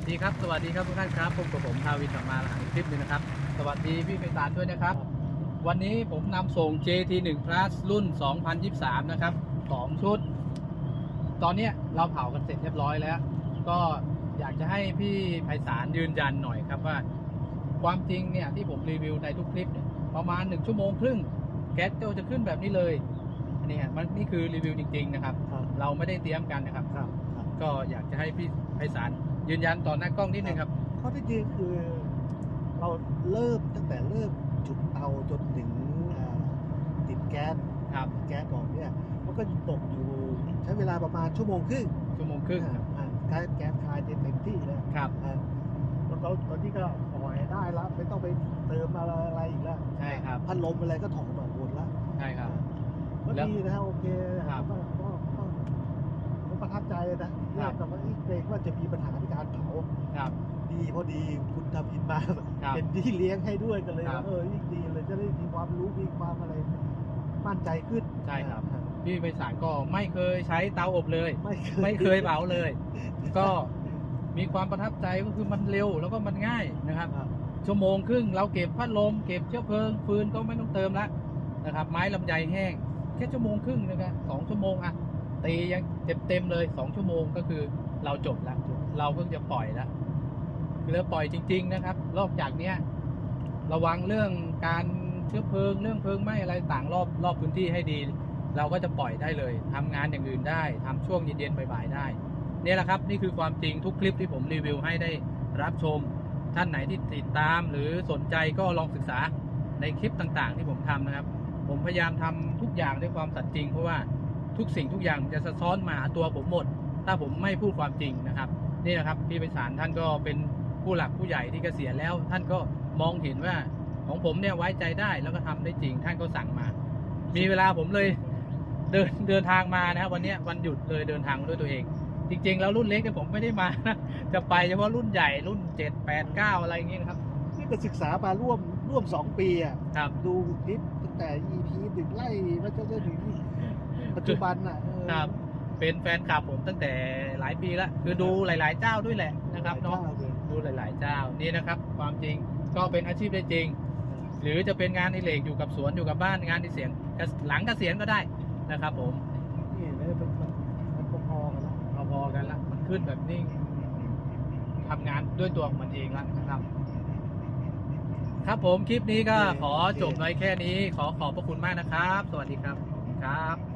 วัสดีครับ สวัสดีครับทุกท่านครับพบกับผมทาวินกลับมาหลังคลิปหนึงนะครับ สวัสดีพี่ไพศาลด้วยนะครับ วันนี้ผมนำส่ง JT1 Plus รุ่น 2023 นะครับสองชุด ตอนเนี้ยเราเผากันเสร็จเรียบร้อยแล้ว ก็อยากจะให้พี่ไพศาลยืนยันหน่อยครับว่า ความจริงเนี่ยที่ผมรีวิวในทุกคลิปเนี่ยประมาณ 1 ชั่วโมงครึ่งแก๊สโจจะขึ้นแบบนี้เลยอันนี้ฮะมันนี่คือรีวิวจริง ๆ นะครับครับ เราไม่ได้เตรียมกันนะครับครับครับก็อยากจะให้พี่ไพศาล ยืนยันต่อหน้ากล้องนิดนึงครับ ข้อที่จริงคือเราเริ่มตั้งแต่เริ่มจุดเตาจนถึงอ่าติดแก๊สครับ แก๊สก่อนเนี่ยมันก็ตกอยู่ใช้เวลาประมาณชั่วโมงครึ่งชั่วโมงครึ่งครับอ่าแก๊สแก๊สคายเต็มที่แล้วครับ อ่าแล้วก็ตอนนี้ก็ปล่อยได้แล้วไม่ต้องไปเติมอะไรอะไรอีกแล้วใช่ครับ พัดลมอะไรก็ถอดออกหมดแล้ว ใช่ครับ ก็แล้วดีนะฮะโอเคครับ ก็ก็ก็ก็ ประทับใจนะแรกก็ว่าเอ๊ะเกรงว่าจะมีปัญหาในการเผาครับดีพอดีคุณทำอินมาครับเป็นที่เลี้ยงให้ด้วยกันเลยครับเออยิ่งดีเลยจะได้มีความรู้มีความอะไรมั่นใจขึ้นใช่ครับอ่าพี่ไพศาลก็ไม่เคยใช้เตาอบเลยไม่เคยไม่เคยเผาเลย ก็มีความประทับใจก็คือมันเร็วแล้วก็มันง่ายนะครับครับ ชั่วโมงครึ่งเราเก็บพัดลมเก็บเชื้อเพลิงฟืนก็ไม่ต้องเติมละนะครับ ไม้ลำไยแห้ง แค่ชั่วโมงครึ่งนะครับสองชั่วโมงอะ ตียังเต็มเต็มๆเลยสองชั่วโมงก็คือเราจบแล้วเราก็จะปล่อยแล้วคือเราปล่อยจริง ๆ นะครับนอกจากเนี้ยระวังเรื่องการเชื้อเพลิงเรื่องเพลิงไหม้อะไรต่างรอบรอบพื้นที่ให้ดี เราก็จะปล่อยได้เลยทำงานอย่างอื่นได้ทำช่วงเย็นๆบ่ายๆได้เนี่ยแหละครับนี่คือความจริงทุกคลิปที่ผมรีวิวให้ได้รับชม ท่านไหนที่ติดตามหรือสนใจก็ลองศึกษาในคลิปต่างๆ ที่ผมทำนะครับ ผมพยายามทำทุกอย่างด้วยความสัตย์จริงเพราะว่า ทุกสิ่งทุกอย่างจะสะท้อนมาหาตัวผมหมด ถ้าผมไม่พูดความจริงนะครับ นี่นะครับพี่ไพศาลท่านก็เป็นผู้หลักผู้ใหญ่ที่เกษียณแล้ว ท่านก็มองเห็นว่าของผมเนี่ยไว้ใจได้แล้วก็ทำได้จริง ท่านก็สั่งมา มีเวลาผมเลยเดินเดินทางมานะครับวันนี้วันหยุดเลยเดินทางด้วยตัวเอง จริง ๆ แล้วรุ่นเล็กเนี่ยผมไม่ได้มานะจะไปเฉพาะรุ่นใหญ่รุ่นเจ็ดแปดเก้าอะไรอย่างเงี้ยนะครับนี่ก็ศึกษามาร่วม ร่วมสองปีอะครับ ดูคลิปตั้งแต่ EP หนึ่งไล่แล้วก็จนถึงปัจจุบันอะเออครับ เป็นแฟนคลับผมตั้งแต่หลายปีแล้วคือดูหลาย ๆ เจ้าด้วยแหละนะครับเนาะหลยจ้ลยดูหลาย ๆ เจ้านี่นะครับ ความจริงก็เป็นอาชีพได้จริง หรือจะเป็นงานในเหล็กอยู่กับสวนอยู่กับบ้านงานที่เสียณหลังเกษียณก็ได้นะครับ ผมนี่เห็นไหมมันมันมันพอๆกันแล้วเอาพอกันละมันขึ้นแบบนิ่งทำงานด้วยตัวของมันเองแล้วนะครับ ครับผมคลิปนี้ก็ขอจบไว้แค่นี้ ขอขอบพระคุณมากนะครับ สวัสดีครับขอบคุณครับ